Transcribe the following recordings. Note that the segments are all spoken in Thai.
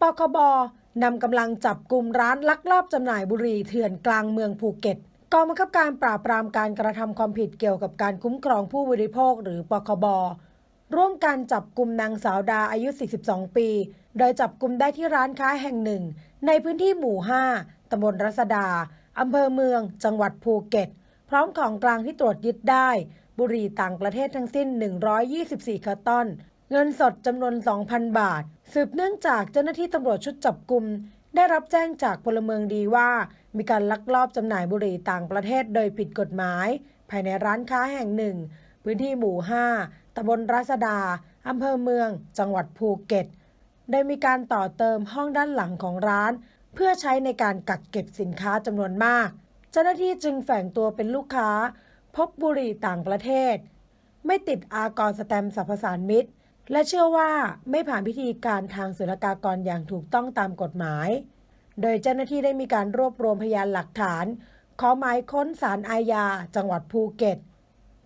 ปคบนำกำลังจับกลุ่มร้านลักลอบจำหน่ายบุหรี่เถื่อนกลางเมืองภูเก็ตกองบังคับการปราบปรามการกระทำความผิดเกี่ยวกับการคุ้มครองผู้บริโภคหรือปคบร่วมกันจับกลุ่มนางสาวดาอายุ 42 ปี โดยจับกลุ่มได้ที่ร้านค้าแห่งหนึ่ง ในพื้นที่หมู่ 5ตำบลรัศดาอำเภอเมือง จังหวัดภูเก็ต พร้อมของกลางที่ตรวจยึดได้ บุหรี่ต่างประเทศทั้งสิ้น 124คาร์ตอน เงินสดจำนวน 2,000 บาท สืบเนื่องจากเจ้าหน้าที่ตำรวจชุดจับกลุ่มได้รับแจ้งจากพลเมืองดีว่า มีการลักลอบจำหน่ายบุหรี่ต่างประเทศโดยผิดกฎหมาย ภายในร้านค้าแห่งหนึ่ง พื้นที่หมู่ 5ตำบลรัศดาอำเภอเมือง จังหวัดภูเก็ต ได้มีการต่อเติมห้องด้านหลังของร้าน เพื่อใช้ในการกักเก็บสินค้าจำนวนมาก เจ้าหน้าที่จึงแฝงตัวเป็นลูกค้า พบบุหรี่ต่างประเทศ ไม่ติดอากรสแตมสรรพสานมิตร และเชื่อว่าไม่ผ่านพิธีการทางศุลกากรอย่างถูกต้องตามกฎหมาย โดยเจ้าหน้าที่ได้มีการรวบรวมพยานหลักฐาน ขอหมายค้นศาลอาญา จังหวัดภูเก็ต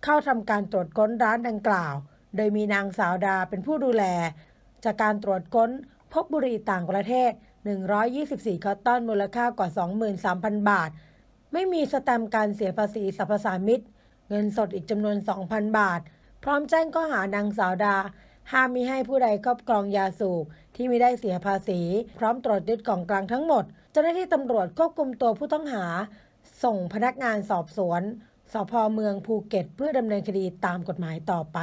เข้าทำการตรวจค้นร้านดังกล่าว โดยมีนางสาวดาเป็นผู้ดูแล จากการตรวจค้นพบบุหรี่ต่างประเทศ 124 คอตตอนมูลค่ากว่า 23,000 บาท ไม่มีสแตมป์การเสียภาษีสรรพสามิตเงินสดอีกจำนวน 2,000 บาท พร้อมแจ้งข้อหานางสาวดา ห้ามมิให้ผู้ใดครอบครองยาสูบที่ไม่ได้เสียภาษี พร้อมตรวจยึดกล่องกลางทั้งหมด เจ้าหน้าที่ตำรวจควบคุมตัวผู้ต้องหา ส่งพนักงานสอบสวนสพเมืองภูเก็ต เพื่อดำเนินคดีตามกฎหมายต่อไป